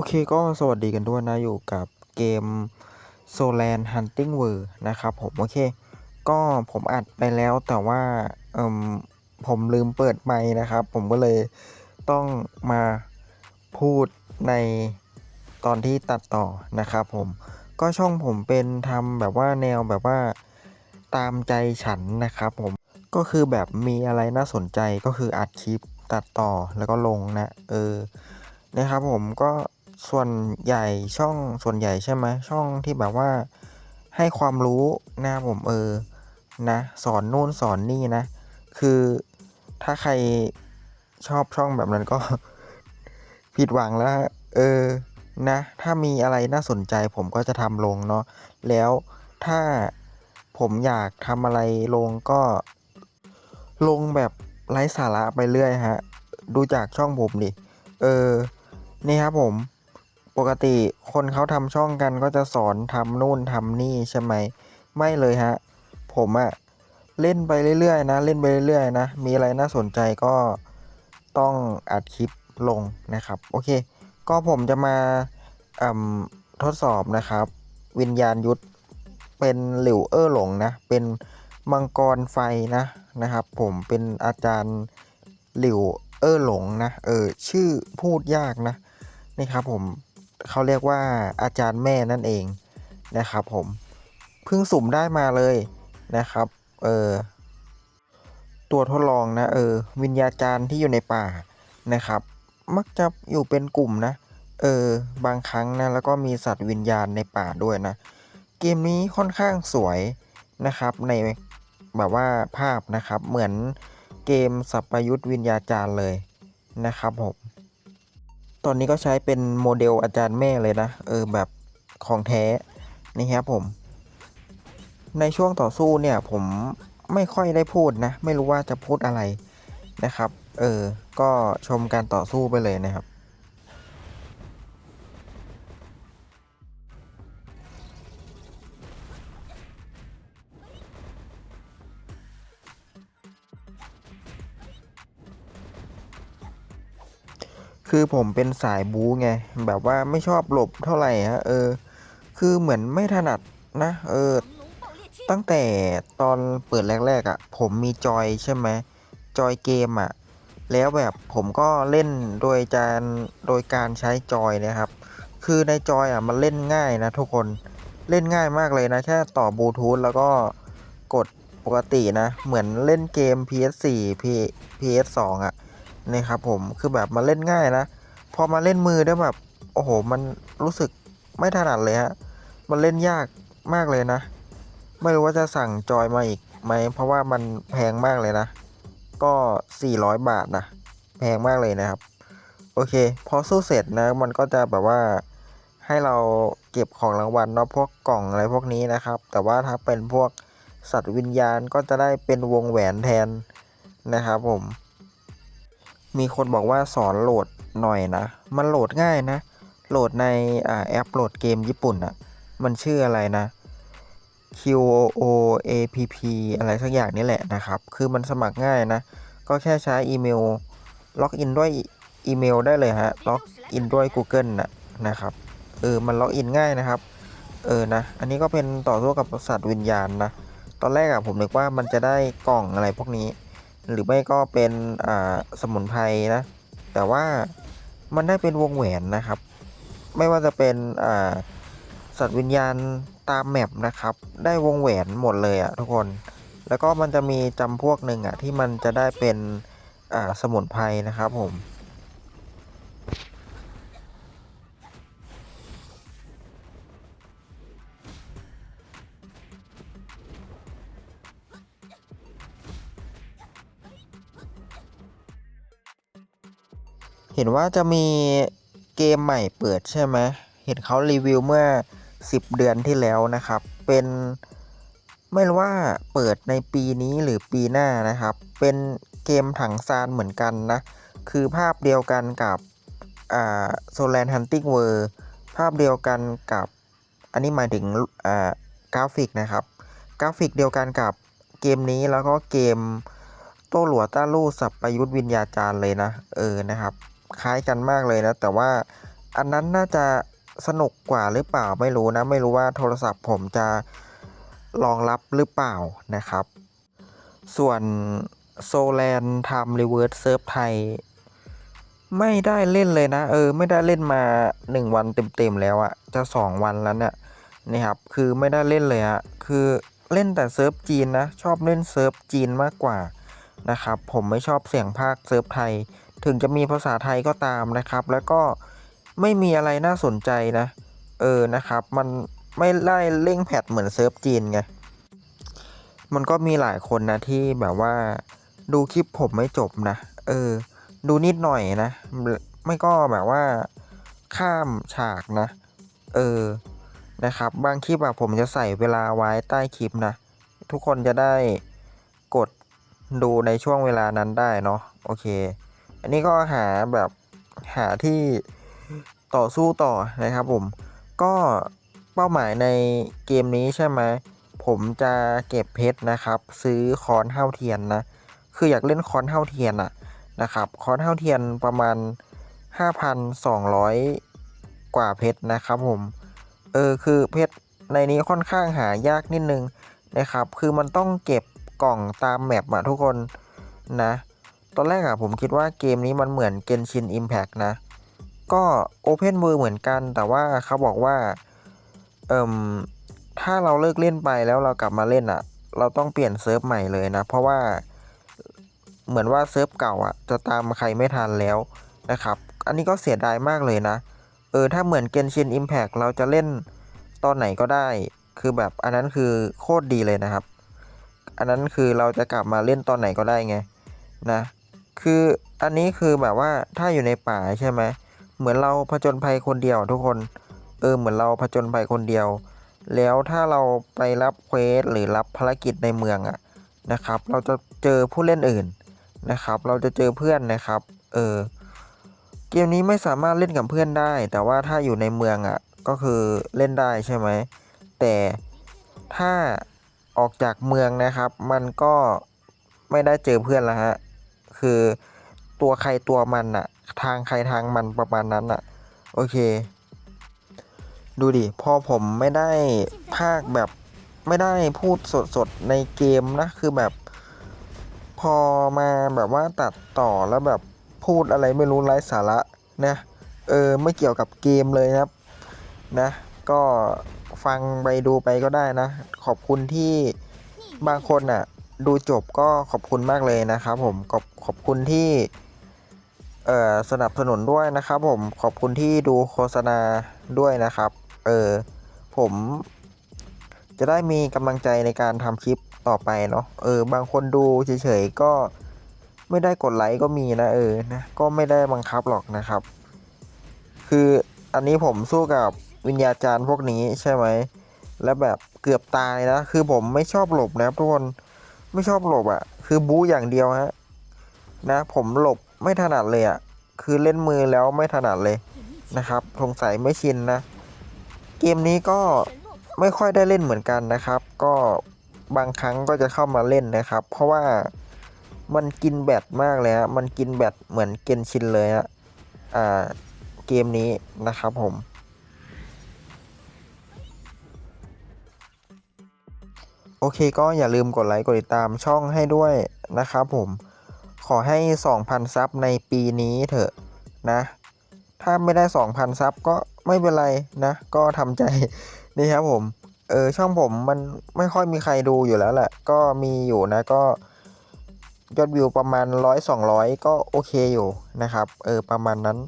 โอเคก็สวัสดีกันด้วยนะ อยู่กับเกม s o l a n Hunting World นะครับผม โอเค ก็ผมอัดไปแล้วแต่ว่าเอ่มผมลืมเปิดไมค์นะครับ ผมก็เลยต้องมาพูดในตอนที่ตัดต่อนะครับผม ก็ช่องผมเป็นทำแบบว่าแนวแบบว่าตามใจฉันนะครับผม ก็คือแบบมีอะไรน่าสนใจก็คืออัดคลิปตัดต่อแล้วก็ลงนะ เออนะครับผมก็ ส่วนใหญ่ช่องส่วนใหญ่ใช่ไหมช่องที่แบบว่าให้ความรู้นะผมเออนะ สอนนู่นสอนนี่นะ คือถ้าใครชอบช่องแบบนั้นก็ ผิดหวังแล้ว เออนะ ถ้ามีอะไรน่าสนใจผมก็จะทำลงเนาะแล้วถ้าผมอยากทำอะไรลงก็ลงแบบไร้สาระไปเรื่อยฮะ ดูจากช่องผมดิ เออ นี่ครับผม ปกติคนเขาทำช่องกันก็จะสอนทำนู่นทำนี่ใช่ไหมไม่เลยฮะ ผมอะเล่นไปเรื่อยๆนะ เล่นไปเรื่อยๆนะ มีอะไรน่าสนใจก็ต้องอัดคลิปลงนะครับ โอเค ก็ผมจะมาทดสอบนะครับ วิญญาณยุทธเป็นหลิวเอ้อหลงนะ เป็นมังกรไฟนะนะครับ ผมเป็นอาจารย์หลิวเอ้อหลงนะ เออชื่อพูดยากนะนี่ครับผม เขาเรียกว่าอาจารย์แม่นั่นเองนะครับผมเพิ่งสุ่มได้มาเลยนะครับ เออตัวทดลองนะเออวิญญาจารย์ที่อยู่ในป่านะครับ มักจะอยู่เป็นกลุ่มนะเออบางครั้งนะแล้วก็มีสัตว์วิญญาณในป่าด้วยนะ เกมนี้ค่อนข้างสวยนะครับในแบบว่าภาพนะครับเหมือนเกมสัพยุทธวิญญาจารย์เลยนะครับผม ตอนนี้ก็ใช้เป็นโมเดลอาจารย์แม่เลยนะ เออแบบของแท้นี่ครับผม ในช่วงต่อสู้เนี่ยผมไม่ค่อยได้พูดนะ ไม่รู้ว่าจะพูดอะไรนะครับ เออ ก็ชมการต่อสู้ไปเลยนะครับ คือผมเป็นสายบู๊ไง แบบว่าไม่ชอบหลบเท่าไหร่ฮะเออ คือเหมือนไม่ถนัดนะเออ ตั้งแต่ตอนเปิดแรกๆอะ่ะ ผมมีจอยใช่ไหมจอยเกมอะ่ะ แล้วแบบผมก็เล่นโดยการโดยการใช้จอยนะครับ คือในจอยอะมันเล่นง่ายนะทุกคนเล่นง่ายมากเลยนะแค่ต่อบลูทูธแล้วก็กดปกตินะ เหมือนเล่นเกม PS4 PS2 อะ นะครับผมคือแบบมันเล่นง่ายนะ พอมาเล่นมือได้แบบ โอ้โห มันรู้สึกไม่ถนัดเลยฮะ มันเล่นยากมากเลยนะ ไม่รู้ว่าจะสั่งจอยมาอีกไหม เพราะว่ามันแพงมากเลยนะ ก็ 400 บาทนะ แพงมากเลยนะครับ โอเค พอสู้เสร็จนะ มันก็จะแบบว่าให้เราเก็บของรางวัลเนาะพวกกล่องอะไรพวกนี้นะครับ แต่ว่าถ้าเป็นพวกสัตว์วิญญาณก็จะได้เป็นวงแหวนแทนนะครับผม มีคนบอกว่าสอนโหลดหน่อยนะ มันโหลดง่ายนะ โหลดในอ่าแอปโหลดเกมญี่ปุ่นอะมันชื่ออะไรนะ Q O A P P อะไรสักอย่างนี่แหละนะครับ คือมันสมัครง่ายนะ ก็แค่ใช้อีเมล ล็อกอินด้วยอีเมลได้เลยฮะ ล็อกอินด้วย Google นะนะครับ เออ มันล็อกอินง่ายนะครับ เออ นะ อันนี้ก็เป็นต่อสู้กับสัตว์วิญญาณนะ ตอนแรกอะผมนึกว่ามันจะได้กล่องอะไรพวกนี้ หรือไม่ก็เป็นสมุนไพรนะ แต่ว่ามันได้เป็นวงแหวนนะครับ ไม่ว่าจะเป็นสัตว์วิญญาณตามแมปนะครับ ได้วงแหวนหมดเลยอะทุกคน แล้วก็มันจะมีจำพวกหนึ่งอะที่มันจะได้เป็นสมุนไพรนะครับผม ห็นว่าจะมีเกมใหม่เปิดใช่ไหมเห็นเขารีวิวเมื่อ 10 เดือนที่แล้วนะครับ เป็นไม่รู้ว่าเปิดในปีนี้หรือปีหน้านะครับ เป็นเกมถังซานเหมือนกันนะ คือภาพเดียวกันกับอ่าโซแลนฮันติงเวอร์ภาพเดียวกันกับ อันนี้หมายถึงอ่ากราฟิกนะครับ กราฟิกเดียวกันกับเกมนี้แล้วก็เกมโต้หลัวต้าลู่สับประยุทธ์วิญญาจารย์เลยนะ เออนะครับ คล้ายกันมากเลยนะ แต่ว่าอันนั้นน่าจะสนุกกว่าหรือเปล่าไม่รู้นะ ไม่รู้ว่าโทรศัพท์ผมจะรองรับหรือเปล่านะครับ ส่วนโซแลนทำรีเวิร์สเซิร์ฟไทย ไม่ได้เล่นเลยนะ เออ ไม่ได้เล่นมา 1 วันเต็มๆแล้วอะจะ 2 วันแล้วเนี่ยนะครับ คือไม่ได้เล่นเลยอะคือเล่นแต่เซิร์ฟจีนนะ ชอบเล่นเซิร์ฟจีนมากกว่านะครับ ผมไม่ชอบเสียงภาคเซิร์ฟไทย ถึงจะมีภาษาไทยก็ตามนะครับ แล้วก็ไม่มีอะไรน่าสนใจนะ เออนะครับ มันไม่ได้เร่งแพทเหมือนเซิร์ฟจีนไง มันก็มีหลายคนนะที่แบบว่า ดูคลิปผมไม่จบนะ เออ ดูนิดหน่อยนะ ไม่ก็แบบว่าข้ามฉากนะ เออ นะครับ บางคลิปอะผมจะใส่เวลาไว้ใต้คลิปนะ ทุกคนจะได้กดดูในช่วงเวลานั้นได้เนาะ โอเค อันนี้ก็หาแบบหาที่ต่อสู้ต่อนะครับผม ก็เป้าหมายในเกมนี้ใช่ไหมผมจะเก็บเพชรนะครับ ซื้อคอนเท่าเทียนนะ คืออยากเล่นคอนเท่าเทียนอะนะครับ คอนเท่าเทียนประมาณ 5,200 กว่าเพชรนะครับผม เออคือเพชรในนี้ค่อนข้างหายากนิดนึงนะครับ คือมันต้องเก็บกล่องตามแมปอะทุกคนนะ ตอนแรกอะผมคิดว่าเกมนี้มันเหมือน Genshin Impact นะ ก็ Open World เหมือนกัน แต่ว่าเขาบอกว่า เอ่มถ้าเราเลิกเล่นไปแล้วเรากลับมาเล่นอะเราต้องเปลี่ยนเซิร์ฟใหม่เลยนะ เพราะว่าเหมือนว่าเซิร์ฟเก่าอะ่ะจะตามใครไม่ทันแล้วนะครับ อันนี้ก็เสียดายมากเลยนะ เออ ถ้าเหมือน Genshin Impact เราจะเล่นตอนไหนก็ได้ คือแบบอันนั้นคือโคตรดีเลยนะครับ อันนั้นคือเราจะกลับมาเล่นตอนไหนก็ได้ไงนะ คืออันนี้คือแบบว่าถ้าอยู่ในป่าใช่ไหมเหมือนเราผจญภัยคนเดียวทุกคนเออเหมือนเราผจญภัยคนเดียว แล้วถ้าเราไปรับเควสหรือรับภารกิจในเมืองอะนะครับ เราจะเจอผู้เล่นอื่นนะครับ เราจะเจอเพื่อนนะครับเออเกมนี้ไม่สามารถเล่นกับเพื่อนได้ แต่ว่าถ้าอยู่ในเมืองอะก็คือเล่นได้ใช่ไหมแต่ถ้าออกจากเมืองนะครับ มันก็ไม่ได้เจอเพื่อนแล้วฮะ คือ ตัวใครตัวมันอะทางใครทางมันประมาณนั้นอะโอเค ดูดิพอผมไม่ได้ภาคแบบไม่ได้พูดสดๆในเกมนะ คือแบบ พอมาแบบว่าตัดต่อแล้วแบบพูดอะไรไม่รู้ไร้สาระนะเออไม่เกี่ยวกับเกมเลยนะครับนะ ก็ฟังไปดูไปก็ได้นะ ขอบคุณที่บางคนอะ ดูจบก็ขอบคุณมากเลยนะครับผมขอบขอบคุณที่เอ่อสนับสนุนด้วยนะครับผมขอบคุณที่ดูโฆษณาด้วยนะครับเออผมจะได้มีกำลังใจในการทำคลิปต่อไปเนาะเออบางคนดูเฉยๆก็ไม่ได้กดไลค์ก็มีนะเออนะก็ไม่ได้บังคับหรอกนะครับ คืออันนี้ผมสู้กับวิญญาจารย์พวกนี้ใช่ไหม แล้วแบบเกือบตายนะ คือผมไม่ชอบหลบนะครับทุกคน ไม่ชอบหลบอะ่ะ คือบู๊อย่างเดียวฮะนะ ผมหลบไม่ถนัดเลยอะ่ะ คือเล่นมือแล้วไม่ถนัดเลยนะครับสงสัยไม่ชินนะ เกมนี้ก็ไม่ค่อยได้เล่นเหมือนกันนะครับ ก็บางครั้งก็จะเข้ามาเล่นนะครับ เพราะว่ามันกินแบตมากเลยฮะมันกินแบตเหมือนเกนชินเลยฮะอ่าเกมนี้นะครับผม โอเคก็อย่าลืมกดไลค์กดติดตามช่องให้ด้วยนะครับผม ขอให้ 2,000 ซับในปีนี้เถอะนะ ถ้าไม่ได้ 2,000 ซับก็ไม่เป็นไรนะ ก็ทำใจนี่ครับผม เออช่องผมมันไม่ค่อยมีใครดูอยู่แล้วแหละ ก็มีอยู่นะก็ยอดวิวประมาณ 100-200 ก็โอเคอยู่นะครับ เออประมาณนั้น